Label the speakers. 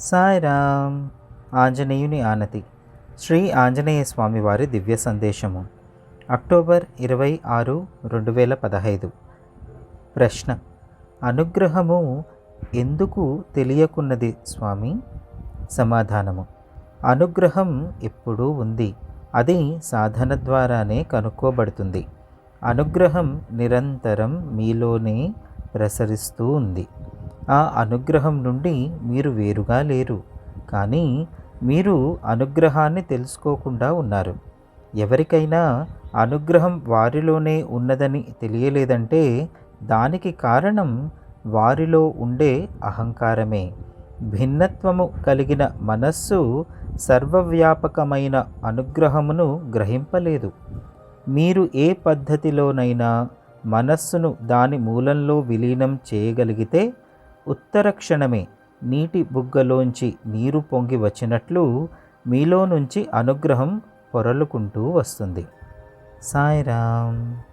Speaker 1: సాయిరామ్. ఆంజనేయుని ఆనతి. శ్రీ ఆంజనేయ స్వామి వారి దివ్య సందేశము. అక్టోబర్ ఇరవై ఆరు రెండు వేల పదహైదు. ప్రశ్న. అనుగ్రహము ఎందుకు తెలియకున్నది స్వామి? సమాధానము. అనుగ్రహం ఎప్పుడూ ఉంది. అది సాధన ద్వారానే కనుక్కోబడుతుంది. అనుగ్రహం నిరంతరం మీలోనే ప్రసరిస్తూ ఉంది. ఆ అనుగ్రహం నుండి మీరు వేరుగా లేరు. కానీ మీరు అనుగ్రహాన్ని తెలుసుకోకుండా ఉన్నారు. ఎవరికైనా అనుగ్రహం వారిలోనే ఉన్నదని తెలియలేదంటే దానికి కారణం వారిలో ఉండే అహంకారమే. భిన్నత్వము కలిగిన మనస్సు సర్వవ్యాపకమైన అనుగ్రహమును గ్రహింపలేదు. మీరు ఏ పద్ధతిలోనైనా మనస్సును దాని మూలంలో విలీనం చేయగలిగితే ఉత్తర క్షణమే నీటి బుగ్గలోంచి నీరు పొంగి వచ్చినట్లు మీలో నుంచి అనుగ్రహం పొరలుకుంటూ వస్తుంది. సాయిరామ్.